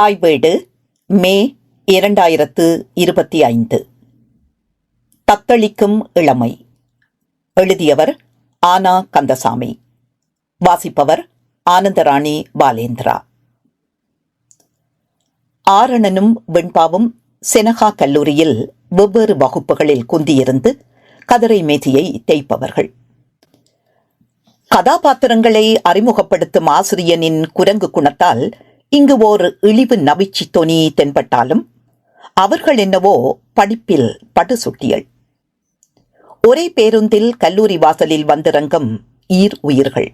தாய் வீடு மே இரண்டாயிரத்து இருபத்தி ஐந்து. தத்தளிக்கும் இளமை. எழுதியவர் ஆனா கந்தசாமி. வாசிப்பவர் ஆனந்தராணி பாலேந்திரா. ஆரணனும் வெண்பாவும் செனகா கல்லூரியில் வெவ்வேறு வகுப்புகளில் குந்தியிருந்து கதிரை மேதியை தேய்ப்பவர்கள். கதாபாத்திரங்களை அறிமுகப்படுத்தும் ஆசிரியனின் குரங்கு குணத்தால் இங்கு ஓர் இழிவு நவிச்சி தொனி தென்பட்டாலும் அவர்கள் என்னவோ படிப்பில் படுசுட்டியல் ஒரே பேருந்தில் கல்லூரி வாசலில் வந்திறங்கும் ஈர் உயிர்கள்.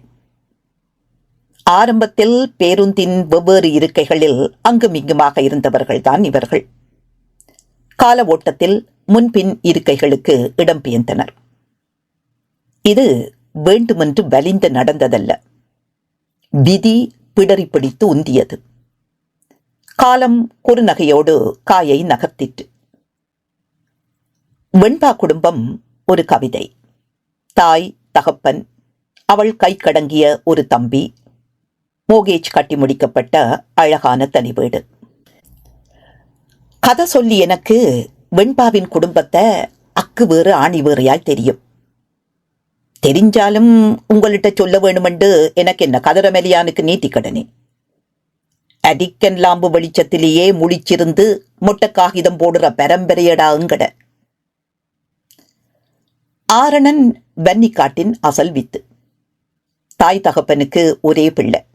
ஆரம்பத்தில் பேருந்தின் வெவ்வேறு இருக்கைகளில் அங்குமிங்குமாக இருந்தவர்கள்தான் இவர்கள். கால ஓட்டத்தில் முன்பின் இருக்கைகளுக்கு இடம்பெயர்ந்தனர் இது வேண்டுமென்று வலிந்து நடந்ததல்ல. விதி பிடறி பிடித்து உந்தியது. காலம் குறுநகையோடு காயை நகர்த்திற்று. வெண்பா குடும்பம் ஒரு கவிதை. தாய் தகப்பன் அவள் கை கடங்கிய ஒரு தம்பி மோகேஜ் கட்டி முடிக்கப்பட்ட அழகான தனி வீடு கதை சொல்லி எனக்கு வெண்பாவின் குடும்பத்தை அக்கு வேறு ஆணி வேறையால் தெரியும். தெரிஞ்சாலும் உங்கள்கிட்ட சொல்ல வேணுமென்று எனக்கு என்ன கதிரமெலியானுக்கு நீத்தி கடனே அடிக்கன் லாம்பு வெளிச்சத்திலேயே முழிச்சிருந்து முட்டை காகிதம் போடுற பரம்பரையடா எங்கட. ஆரணன் வன்னிக்காட்டின் அசல் வித்து. தாய் தகப்பனுக்கு ஒரே பிள்ளை.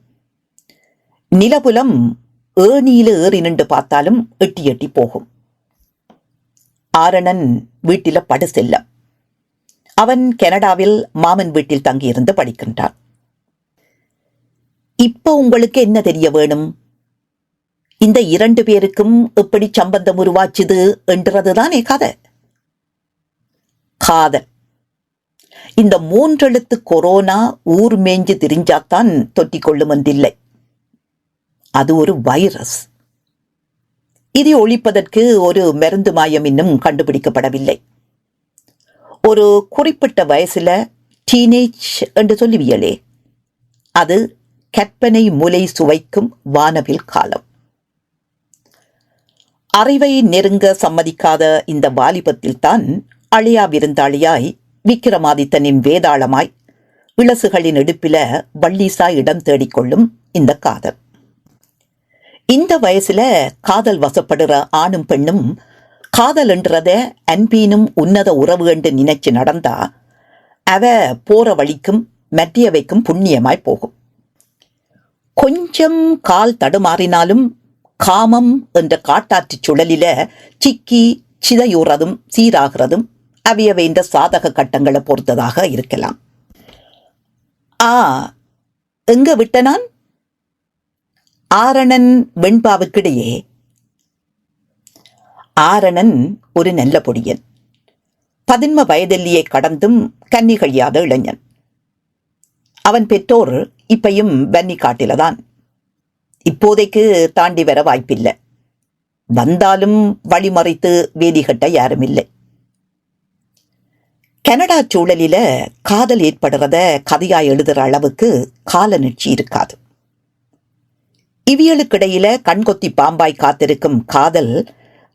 நிலபுலம் ஏணியில ஏறி நின்று பார்த்தாலும் எட்டி எட்டி போகும். ஆரணன் வீட்டில படு செல்லம். அவன் கனடாவில் மாமன் வீட்டில் தங்கியிருந்து படிக்கின்றான். இப்போ உங்களுக்கு என்ன தெரிய வேணும்? இந்த இரண்டு பேருக்கும் எப்படி சம்பந்தம் உருவாச்சுது என்றதுதானே கதை காதல். இந்த மூன்றெழுத்து கொரோனா ஊர் மேஞ்சு திரிஞ்சாத்தான் தொட்டி கொள்ளும் அது ஒரு வைரஸ். இதை ஒழிப்பதற்கு ஒரு மருந்து மாயம் இன்னும் கண்டுபிடிக்கப்படவில்லை. ஒரு குறிப்பிட்ட வயசுல டீனேஜ் என்று சொல்லுவியலே. அது கற்பனை முலை சுவைக்கும் வானவில் காலம். அறிவை நெருங்க சம்மதிக்காத இந்த வாலிபத்தில்தான் அழியா விருந்தாளியாய் விக்கிரமாதித்தனின் வேதாளமாய் இளசுகளின் இடுப்பில வள்ளீசா இடம் தேடிக்கொள்ளும் இந்த காதல். இந்த வயசுல காதல் வசப்படுற ஆணும் பெண்ணும் காதல்ன்றத அன்பீனும் உன்னத உறவு என்று நினைச்சு நடந்தா அவ போற வழிக்கும் மத்தியவைக்கும் புண்ணியமாய் போகும். கொஞ்சம் கால் தடுமாறினாலும் காமம் என்ற காட்டாற்று சுழலில சிக்கி சிதையுறதும் சீராகிறதும் அவையவை இந்த சாதக கட்டங்களை பொறுத்ததாக இருக்கலாம். ஆ எங்க விட்டனான்? ஆரணன் வெண்பாவுக்கிடையே. ஆரணன் ஒரு நல்ல பொடியன். பதின்ம வயதெல்லியை கடந்தும் கன்னி கழியாத இளைஞன். அவன் பெற்றோர் இப்பையும் வன்னி காட்டிலதான் இப்போதைக்கு தாண்டி வர வாய்ப்பில்லை. வந்தாலும் வழிமறைத்து வேதிகட்ட யாரும் இல்லை கனடா சூழலில காதல் ஏற்படுறத கதையா எழுதுற அளவுக்கு கால நிட்சி இருக்காது. இவியலுக்கிடையில கண்கொத்தி பாம்பாய் காத்திருக்கும் காதல்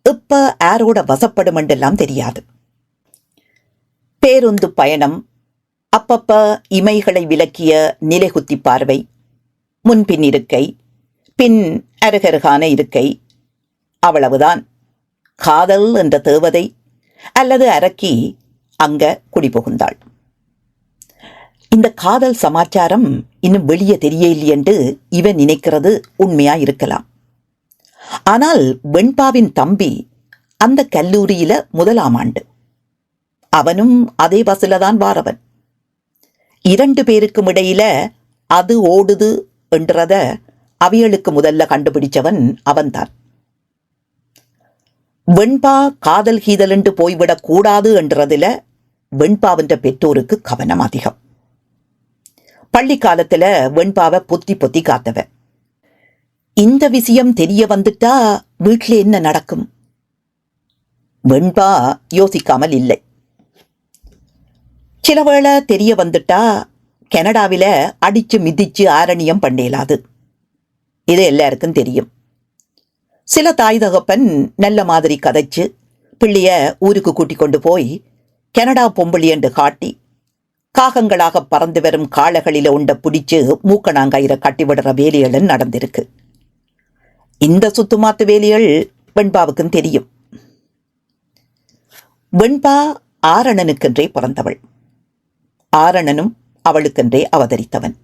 இப்ப ஆரோட வசப்படும் என்றெல்லாம் தெரியாது. பேருந்து பயணம் அப்பப்ப இமைகளை விலக்கிய நிலைகுத்தி பார்வை முன்பின் இருக்கை பின் அருகருகான இருக்கை. அவ்வளவுதான். காதல் என்ற தேவதை அல்லது அரக்கி அங்க குடிபுகுந்தாள். இந்த காதல் சமாச்சாரம் இன்னும் வெளியே தெரியவில்லை என்று இவன் நினைக்கிறது உண்மையா இருக்கலாம். ஆனால் வெண்பாவின் தம்பி அந்த கல்லூரியில முதலாம் ஆண்டு. அவனும் அதே பஸ்ல தான் வாரவன். இரண்டு பேருக்கும் இடையில அது ஓடுது என்றத அவியலுக்கு முதல்ல கண்டுபிடிச்சவன் அவன்தான். வெண்பா காதல் கீதல் என்று போய்விடக் கூடாது என்றதுல வெண்பாவின்ற பெற்றோருக்கு கவனம் அதிகம். பள்ளி காலத்துல வெண்பாவை பொத்தி பொத்தி காத்தவ இந்த விஷயம் தெரிய வந்துட்டா வீட்டில் என்ன நடக்கும்? வெண்பா யோசிக்காமல் இல்லை. சில வேளை தெரிய வந்துட்டா கனடாவில அடிச்சு மிதிச்சு ஆரணியம் பண்ணேலாது. இது எல்லாருக்கும் தெரியும். சில தாய் தகப்பன் நல்ல மாதிரி கதைச்சு பிள்ளைய ஊருக்கு கூட்டிக் கொண்டு போய் கனடா பொம்பளி என்று காட்டி காகங்களாக பறந்து வரும் காளைகளில உண்ட பிடிச்சு மூக்கணாங்கயிற கட்டிவிடுற வேலிகளும் நடந்திருக்கு. இந்த சுத்துமாத்து வேலிகள் வெண்பாவுக்கும் தெரியும். வெண்பா ஆரணனுக்கென்றே பிறந்தவள். ஆரணனும் அவளுக்கென்றே அவதரித்தவன்.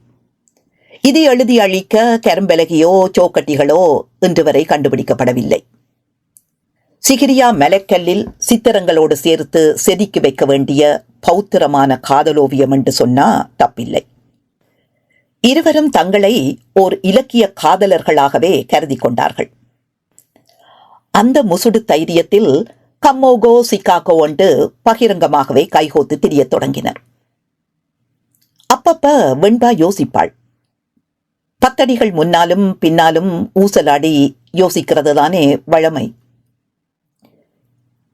இது எழுதி அழிக்க கரும்பலகையோ சோக்கட்டிகளோ இன்று வரை கண்டுபிடிக்கப்படவில்லை. சிகிரியா மலைக்கல்லில் சித்திரங்களோடு சேர்த்து செதுக்கி வைக்க வேண்டிய பௌத்திரமான காதலோவியம் என்று சொன்னா தப்பில்லை. இருவரும் தங்களை ஓர் இலக்கிய காதலர்களாகவே கருதி கொண்டார்கள். அந்த முசுடு தைரியத்தில் கம்மோகோ சிக்காகோ என்று பகிரங்கமாகவே கைகோத்து திரியத் தொடங்கினர். அப்பப்ப வெண்பா யோசிப்பாள். பத்தடிகள் முன்னாலும் பின்னாலும் ஊசலாடி யோசிக்கிறது தானே வழமை.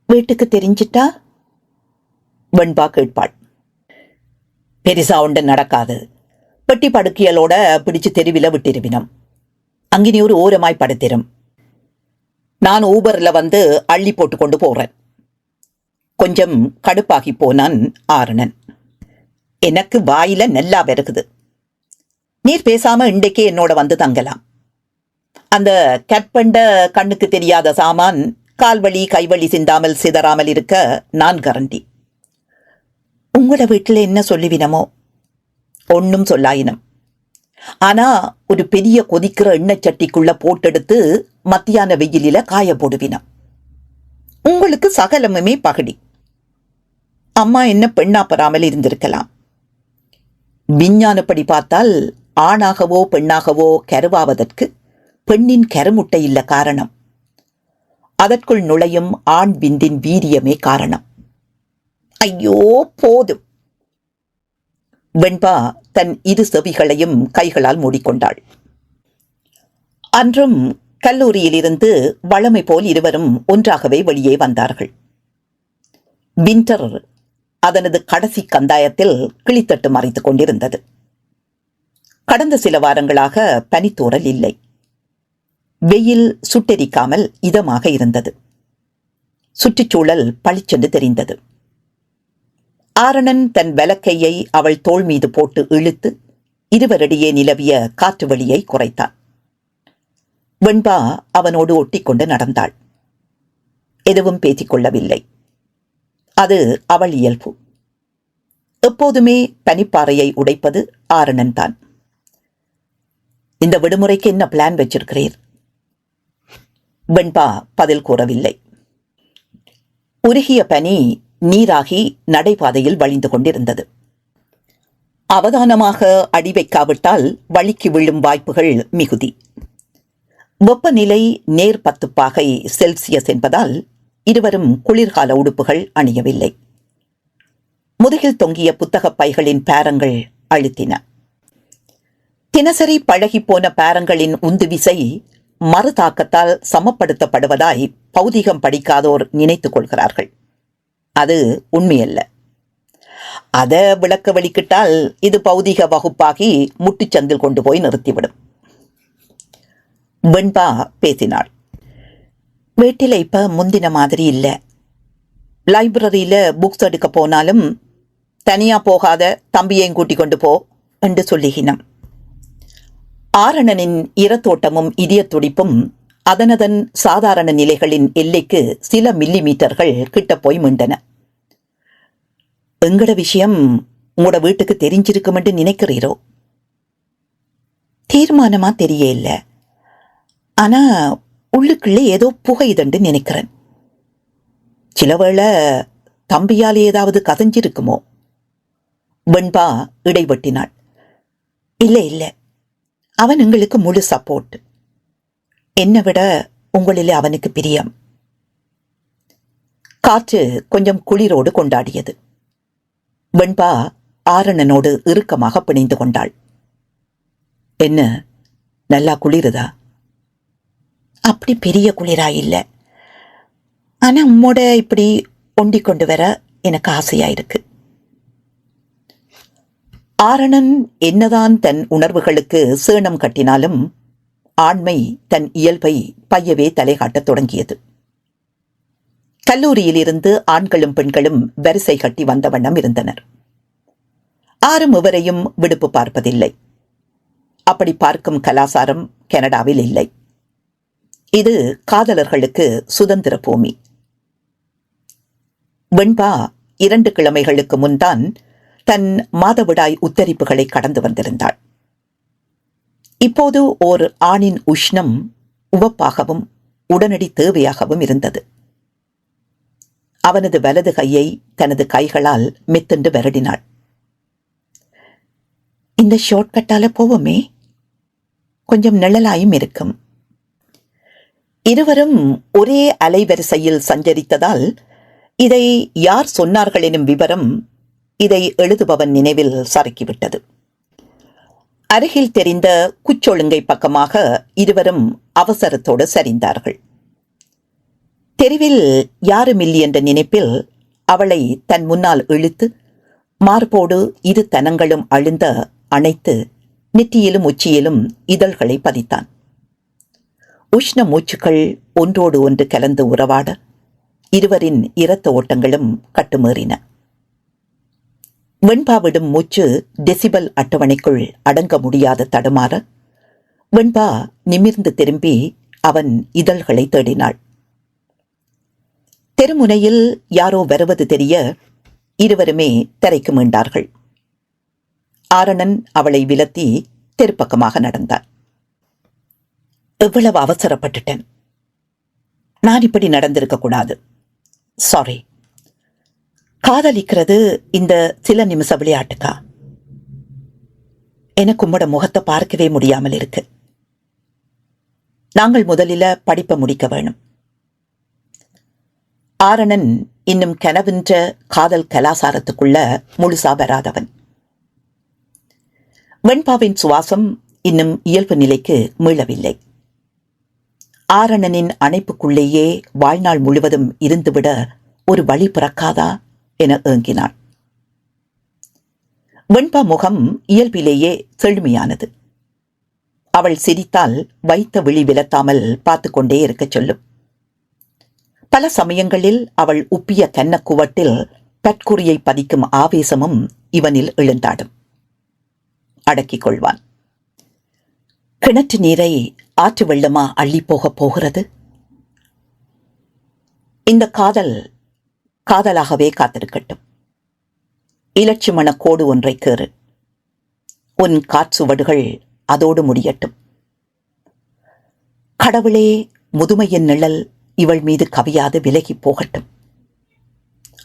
வீட்டுக்கு தெரிஞ்சிட்டா? வெண்பா கேட்பாள். பெரிசா ஒன்று நடக்காது. பெட்டி படுக்கையலோட பிடிச்சு தெருவில விட்டிருவினம். அங்கினி ஒரு ஓரமாய் படுத்திரும். நான் ஊபர்ல வந்து அள்ளி போட்டு கொண்டு போறேன். கொஞ்சம் கடுப்பாகி போனான் ஆரணன். எனக்கு வாயில நல்லா வருகுது நீர் பேசாம இன்றைக்கே என்னோட வந்து தங்கலாம். அந்த கற்பண்ட கண்ணுக்கு தெரியாத சாமான் கால்வழி கைவழி சிந்தாமல் சிதறாமல் இருக்க நான் கரண்டி. உங்களோட வீட்டில் என்ன சொல்லுவினமோ ஒன்னும் சொல்லாயினம். ஆனா ஒரு பெரிய கொதிக்கிற எண்ணெய் சட்டிக்குள்ள போட்டெடுத்து மத்தியான வெயிலில காய போடுவினம். உங்களுக்கு சகலமுமே பகடி. அம்மா என்ன பெண்ணா பெறாமல் இருந்திருக்கலாம். விஞ்ஞானப்படி பார்த்தால் ஆணாகவோ பெண்ணாகவோ கருவாவதற்கு பெண்ணின் கருமுட்டை இல்ல காரணம். அதற்குள் நுழையும் ஆண் விந்தின் வீரியமே காரணம். ஐயோ போதும். வெண்பா தன் இரு செவிகளையும் கைகளால் மூடிக்கொண்டாள். அன்றும் கல்லூரியிலிருந்து வழமை போல் இருவரும் ஒன்றாகவே வெளியே வந்தார்கள். வின்டர் அதனது கடைசி கந்தாயத்தில் கிளித்தட்டு மறைத்துக் கொண்டிருந்தது. கடந்த சில வாரங்களாக பனித்தூறல் இல்லை. வெயில் சுட்டெரிக்காமல் இதமாக இருந்தது. சுற்றுச்சூழல் பளிச்சென்று தெரிந்தது. ஆரணன் தன் வலக்கையை அவள் தோள் மீது போட்டு இழுத்து இருவரிடையே நிலவிய காற்று வழியை குறைத்தான். வெண்பா அவனோடு ஒட்டிக்கொண்டு நடந்தாள். எதுவும் பேசிக்கொள்ளவில்லை அது அவள் இயல்பு. எப்போதுமே பனிப்பாறையை உடைப்பது ஆரணன் தான். இந்த விடுமுறைக்கு என்ன பிளான் வச்சிருக்கிறீர்? வெண்பா பதில் கூறவில்லை. உருகிய பனி நீராகி நடைபாதையில் வழிந்து கொண்டிருந்தது. அவதானமாக அடி வைக்காவிட்டால் வழிக்கு விழும் வாய்ப்புகள் மிகுதி. வெப்பநிலை நேர் பத்து பாகை செல்சியஸ் என்பதால் இருவரும் குளிர்கால உடுப்புகள் அணியவில்லை. முதுகில் தொங்கிய புத்தகப் பைகளின் பேரங்கள் அழுத்தின. தினசரி பழகிப்போன பேரங்களின் உந்து விசை மறுதாக்கத்தால் சமப்படுத்தப்படுவதாய் பௌதிகம் படிக்காதோர் நினைத்துக் கொள்கிறார்கள். அது உண்மையல்ல. அத விளக்க வெளிக்கிட்டால் இது பௌதிக வகுப்பாகி முட்டுச்சந்தில் கொண்டு போய் நிறுத்திவிடும். வெண்பா பேசினாள். வீட்டில் இப்ப முந்தின மாதிரி இல்லை. லைப்ரரியில புக்ஸ் எடுக்க போனாலும் தனியா போகாத தம்பியையும் கூட்டிக் கொண்டு போ என்று சொல்லுகினம் ஆரணனின் இரத்தோட்டமும் இதய துடிப்பும் அதனதன் சாதாரண நிலைகளின் எல்லைக்கு சில மில்லி மீட்டர்கள் கிட்ட போய் மிண்டன. எங்கட விஷயம் உங்களோட வீட்டுக்கு தெரிஞ்சிருக்கும் என்று நினைக்கிறீரோ? தீர்மானமா தெரிய இல்ல. ஆனா உள்ளுக்குள்ளே ஏதோ புகையுதண்டு நினைக்கிறேன். சிலவேளை தம்பியால் ஏதாவது கதைஞ்சிருக்குமோ? வெண்பா இடைவெட்டினாள். இல்லை இல்லை. அவன் எங்களுக்கு முழு சப்போர்ட் என்னை விட உங்களிலே அவனுக்கு பிரியம். காற்று கொஞ்சம் குளிரோடு கொண்டாடியது. வெண்பா ஆரணனோடு இறுக்கமாக பிணைந்து கொண்டாள். என்ன நல்லா குளிருதா? அப்படி பெரிய குளிரா இல்லை. ஆனா உம்மோட இப்படி ஒண்டிக் கொண்டு வர எனக்கு ஆசையா இருக்கு. ஆரணன் என்னதான் தன் உணர்வுகளுக்கு சேணம் கட்டினாலும் ஆண்மை தன் இயல்பை பையவே தலைகாட்டத் தொடங்கியது. கல்லூரியிலிருந்து ஆண்களும் பெண்களும் வரிசை கட்டி வந்த வண்ணம் இருந்தனர். ஆரும் இவரையும் விடுப்பு பார்ப்பதில்லை. அப்படி பார்க்கும் கலாசாரம் கனடாவில் இல்லை. இது காதலர்களுக்கு சுதந்திர பூமி. வெண்பா இரண்டு கிழமைகளுக்கு முன்தான் தன் மாதவிடாய் உத்தரிப்புகளை கடந்து வந்திருந்தாள். இப்போது ஓர் ஆணின் உஷ்ணம் உவப்பாகவும் உடனடி தேவையாகவும் இருந்தது. அவனது வலது கையை தனது கைகளால் மெத்தென்று வருடினாள் இந்த ஷார்ட்கட்டால போவோமே. கொஞ்சம் நிழலாயும் இருக்கும். இருவரும் ஒரே அலைவரிசையில் சஞ்சரித்ததால் இதை யார் சொன்னார்கள் எனும் விவரம் இதை எழுதுபவன் நினைவில் சறுக்கிவிட்டது. அருகில் தெரிந்த குச்சொழுங்கை பக்கமாக இருவரும் அவசரத்தோடு சரிந்தார்கள். தெருவில் யாருமில்லை என்ற நினைப்பில் அவளை தன் முன்னால் இழுத்து மார்போடு இரு தனங்களும் அழுந்த அணைத்து நெற்றியிலும் உச்சியிலும் இதழ்களை பதித்தான். உஷ்ண மூச்சுக்கள் ஒன்றோடு ஒன்று கலந்து உறவாட இருவரின் இரத்த ஓட்டங்களும் கட்டுமேறின. வெண்பாவிடும் மூச்சு டெசிபல் அட்டவணைக்குள் அடங்க முடியாத தடுமாற வெண்பா நிமிர்ந்து திரும்பி அவன் இதழ்களை தேடினாள். தெருமுனையில் யாரோ வருவது தெரிய இருவருமே தரைக்கு மீண்டார்கள். ஆரணன் அவளை விலத்தி தெருப்பக்கமாக நடந்தார். எவ்வளவு அவசரப்பட்டுட்டேன். நான் இப்படி நடந்திருக்க கூடாது. சாரி காதலிக்கிறது இந்த சில நிமிஷ விளையாட்டுக்கா? எனக்கு உம்மோட முகத்தை பார்க்கவே முடியாமல் இருக்கு. நாங்கள் முதலில படிப்பை முடிக்க வேணும். ஆரணன் இன்னும் கனவின்ற காதல் கலாசாரத்துக்குள்ள முழுசா வராதவன். வெண்பாவின் சுவாசம் இன்னும் இயல்பு நிலைக்கு மீளவில்லை. ஆரணனின் அணைப்புக்குள்ளேயே வாழ்நாள் முழுவதும் இருந்துவிட ஒரு வழி பிறக்காதா? என ஏங்கினாள். வெண்பா முகம் இயல்பிலேயே செழுமையானது. அவள் சிரித்தால் வைத்த விழி விலத்தாமல் பார்த்து கொண்டே இருக்கச் சொல்லும். பல சமயங்களில் அவள் உப்பிய கன்னக்குவட்டில் தற்குறியை பற்குறியை பதிக்கும் ஆவேசமும் இவனில் எழுந்தாடும். அடக்கிக் கொள்வான். கிணற்று நீரை ஆற்று வெள்ளமா அள்ளி போகப் போகிறது? இந்த காதல் காதலாகவே காத்திருக்கட்டும். இலட்சுமண கோடு ஒன்றை கேறு. உன் காற்சுவடுகள் அதோடு முடியட்டும். கடவுளே முதுமையின் நிழல் இவள் மீது கவியாது விலகி போகட்டும்.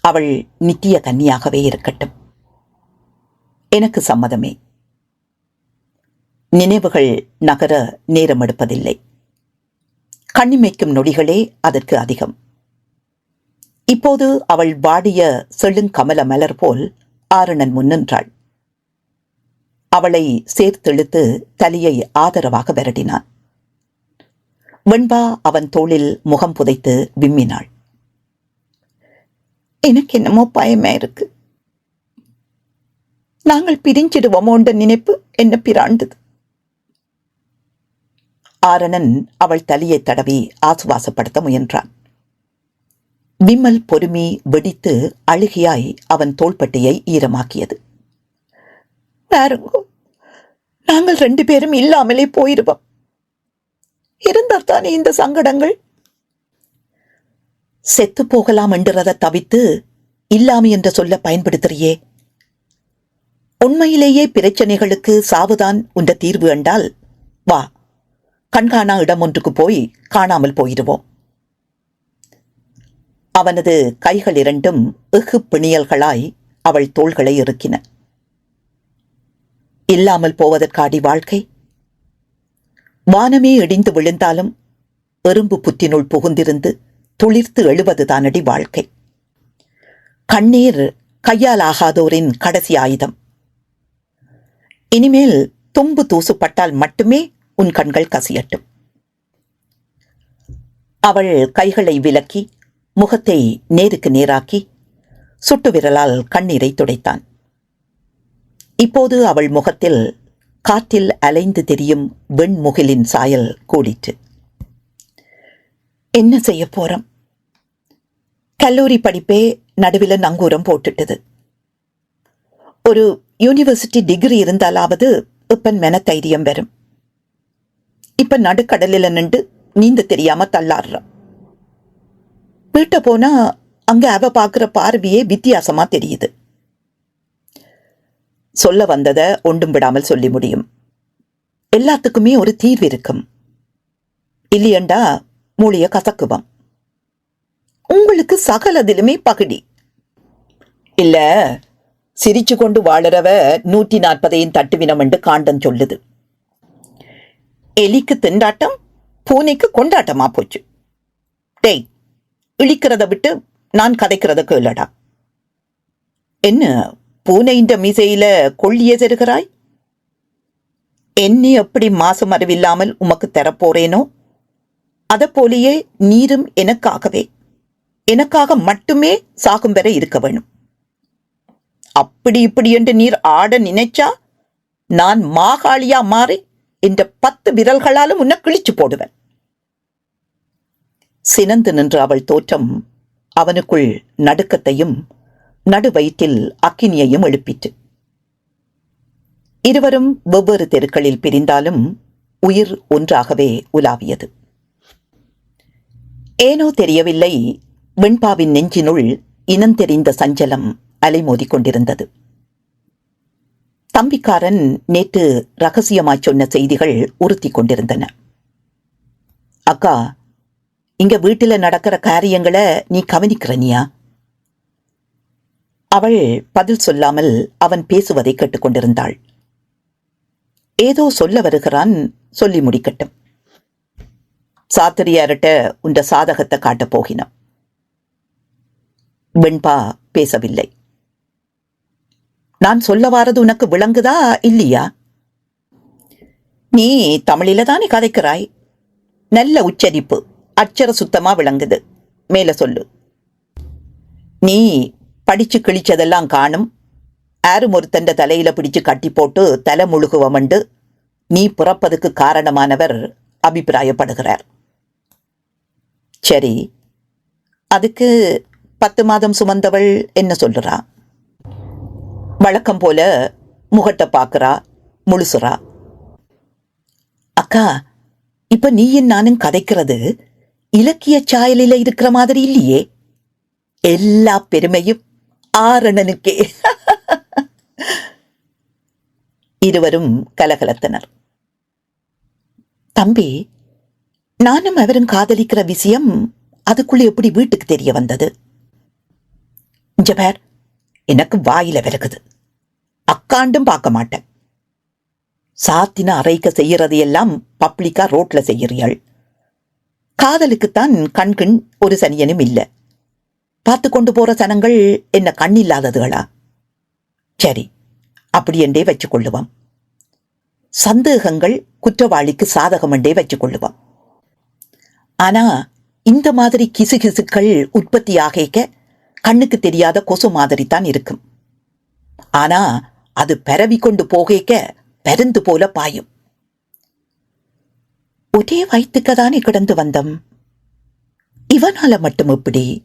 அவள் நித்திய கன்னியாகவே இருக்கட்டும். எனக்கு சம்மதமே. நினைவுகள் நகர நேரம் எடுப்பதில்லை கண்ணிமைக்கும் நொடிகளே அதற்கு அதிகம். இப்போது அவள் வாடிய செழுங்கமல மலர் போல் ஆரணன் முன்னின்றாள் அவளை சேர்த்தெழுத்து தலையை ஆதரவாக விரட்டினான். வெண்பா அவன் தோளில் முகம் புதைத்து விம்மினாள். எனக்கு என்னமோ பயமா இருக்கு. நாங்கள் பிரிஞ்சிடுவோமோன்ற நினைப்பு என்ன பிராண்டது? ஆரணன் அவள் தலையை தடவி ஆசுவாசப்படுத்த முயன்றான். விம்மல் பொறுமி வெடித்து அழுகியாய் அவன் தோள்பட்டையை ஈரமாக்கியது. பாருங்கோ நாங்கள் ரெண்டு பேரும் இல்லாமலே போயிருவோம். இருந்தால்தானே இந்த சங்கடங்கள்? செத்து போகலாம் என்றதை தவித்து இல்லாமை என்ற சொல்ல பயன்படுத்துறியே. உண்மையிலேயே பிரச்சனைகளுக்கு சாவுதான் உன்ற தீர்வு என்றால் வா கண்காணா இடம் ஒன்றுக்கு போய் காணாமல் போயிடுவோம் அவனது கைகள் இரண்டும் எஃகு பிணியல்களாய் அவள் தோள்களை இறுக்கின. இல்லாமல் போவதற்காடி வாழ்க்கை? வானமே இடிந்து விழுந்தாலும் எறும்பு புத்தினுள் புகுந்திருந்து துளிர்த்து எழுவது தானடி வாழ்க்கை. கண்ணீர் கையால் ஆகாதோரின் கடைசி ஆயுதம். இனிமேல் தும்பு தூசுப்பட்டால் மட்டுமே உன் கண்கள் கசியட்டும். அவள் கைகளை விலக்கி முகத்தை நேருக்கு நேராக்கி சுட்டு விரலால் கண்ணீரை துடைத்தான். இப்போது அவள் முகத்தில் காற்றில் அலைந்து தெரியும் வெண்முகிலின் சாயல் கூடிற்று. என்ன செய்ய போறோம்? கல்லூரி படிப்பே நடுவில் நங்கூரம் போட்டுட்டது. ஒரு யூனிவர்சிட்டி டிகிரி இருந்தாலாவது இப்பன் மென தைரியம் வரும். இப்ப நடுக்கடலில் நின்று நீந்த தெரியாம தள்ளாடுறோம். வீட்டை போனா அங்க அவ பார்க்குற பார்வையே வித்தியாசமா தெரியுது. சொல்ல வந்ததை ஒன்றும் விடாமல் சொல்லி முடியும். எல்லாத்துக்குமே ஒரு தீர்வு இருக்கும். இல்லையண்டா மூளைய கசக்குவம் உங்களுக்கு சகலதிலுமே பகுடி இல்ல சிரிச்சு கொண்டு வாழறவ நூற்றி நாற்பதையும் தட்டுவினம் என்று காண்டம் சொல்லுது. எலிக்கு திண்டாட்டம் பூனைக்கு கொண்டாட்டமா போச்சு. டேய் இழிக்கிறத விட்டு நான் கதைக்கிறத கேளடா என்ன பூனையின் மீசையில கொள்ளிய செருகிறாய்? என்னை எப்படி மாசு அறிவில்லாமல் உமக்கு தரப்போறேனோ போலேயே நீரும் எனக்காகவே எனக்காக மட்டுமே சாகும் வரை இருக்க வேணும். அப்படி இப்படி என்று நீர் ஆட நினைச்சா நான் மாகாளியா மாறி இந்த பத்து விரல்களாலும் உன்னை கிழிச்சு போடுவேன். சினந்து நின்ற அவள் தோற்றம் அவனுக்குள் நடுக்கத்தையும் நடுவயிற்றில் அக்கினியையும் எழுப்பிற்று. இருவரும் வெவ்வேறு தெருக்களில் பிரிந்தாலும் உயிர் ஒன்றாகவே உலாவியது. ஏனோ தெரியவில்லை வெண்பாவின் நெஞ்சினுள் இனந்தெரிந்த சஞ்சலம் அலைமோதி கொண்டிருந்தது. தம்பிக்காரன் நேற்று ரகசியமாய் சொன்ன செய்திகள் உறுத்தி கொண்டிருந்தன. அக்கா இங்க வீட்டுல நடக்கிற காரியங்களை நீ கவனிக்கிறனியா அவள் பதில் சொல்லாமல் அவன் பேசுவதை கேட்டுக்கொண்டிருந்தாள். ஏதோ சொல்ல வருகிறான் சொல்லி முடிக்கட்டும். சாத்திரியார்கிட்ட உண்ட சாதகத்தை காட்டப் போகினான். வெண்பா பேசவில்லை. நான் சொல்ல வாரது உனக்கு விளங்குதா இல்லையா? நீ தமிழில தானே கதைக்கிறாய். நல்ல உச்சரிப்பு. அச்சர சுத்தமா விளங்குது. மேல சொல்லு. நீ படிச்சு கிழிச்சதெல்லாம் காணும். ஆரும் ஒருத்தண்ட தலையில பிடிச்சு கட்டி போட்டு தலை முழுகுவமண்டு நீ பிறப்பதுக்கு காரணமானவர் அபிப்பிராயப்படுகிறார். சரி அதுக்கு பத்து மாதம் சுமந்தவள் என்ன சொல்லுறா வழக்கம் போல முகட்டை பார்க்குறா முழுசுறா. அக்கா இப்ப நீயும் நானும் கதைக்கிறது இலக்கிய சாயலில இருக்கிற மாதிரி இல்லையே? எல்லா பெருமையும் ஆரணனுக்கே. இருவரும் கலகலத்தனர். தம்பி நானும் அவரும் காதலிக்கிற விஷயம் அதுக்குள்ள எப்படி வீட்டுக்கு தெரிய வந்தது? ஜபேர் எனக்கு வாயில விலகுது. அக்காண்டும் பார்க்க மாட்டேன். சாத்தின அரைக்க செய்யறதையெல்லாம் பப்ளிக்கா ரோட்ல செய்யறியாள். காதலுக்குத்தான் கண்கண் ஒரு சனியனும் இல்லை. பார்த்து கொண்டு போற சனங்கள் என்ன கண் இல்லாததுகளா சரி அப்படி என்றே வச்சு கொள்ளுவோம். சந்தேகங்கள் குற்றவாளிக்கு சாதகம் என்றே வச்சு கொள்ளுவோம். ஆனா இந்த மாதிரி கிசுகிசுக்கள் உற்பத்தி ஆகிக்க கண்ணுக்கு தெரியாத கொசு மாதிரி தான் இருக்கும். ஆனா அது பரவி கொண்டு போகைக்க பெருந்து போல பாயும். ஒரே வயிற்றுக்கதானே கிடந்து வந்தம்? இவனால மட்டும் எப்படி?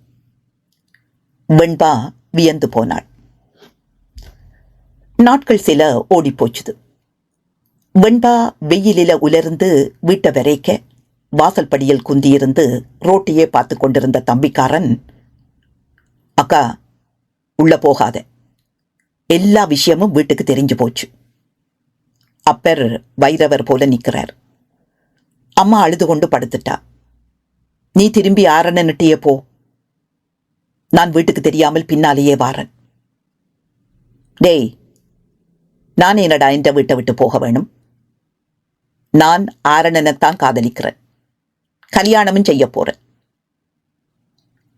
வெண்பா வியந்து போனாள். நாட்கள் சில ஓடிப்போச்சுது வெண்பா வெயிலில உலர்ந்து வீட்டை வரைக்க வாசல் படியில் குந்தியிருந்து ரோட்டையே பார்த்து கொண்டிருந்த தம்பிக்காரன் அக்கா உள்ள போகாத. எல்லா விஷயமும் வீட்டுக்கு தெரிஞ்சு போச்சு. அப்பர் வைரவர் போல நிற்கிறார். அம்மா அழுது கொண்டு படுத்துட்டா. நீ திரும்பி ஆரணன்னுட்டியே போ. நான் வீட்டுக்கு தெரியாமல் பின்னாலேயே வாரன். டேய் நான் என்னடா என்ற வீட்டை விட்டு போக வேணும்? நான் ஆரணனைத்தான் காதலிக்கிறேன். கல்யாணமும் செய்ய போறேன்.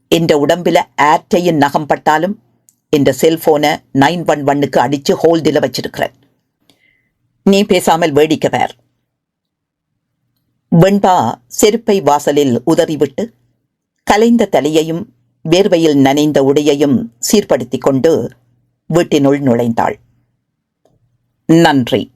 என்ற உடம்பில ஆற்றையின் நகம் பட்டாலும் என்ற செல்போனை நைன் ஒன் ஒன்னுக்கு அடிச்சு ஹோல்டில் வச்சிருக்கிறேன். நீ பேசாமல் வேடிக்கை வேர் வெண்பா செருப்பை வாசலில் உதறிவிட்டு கலைந்த தலையையும் வேர்வையில் நனைந்த உடையையும் சீர்படுத்திக் கொண்டு வீட்டினுள் நுழைந்தாள். நன்றி.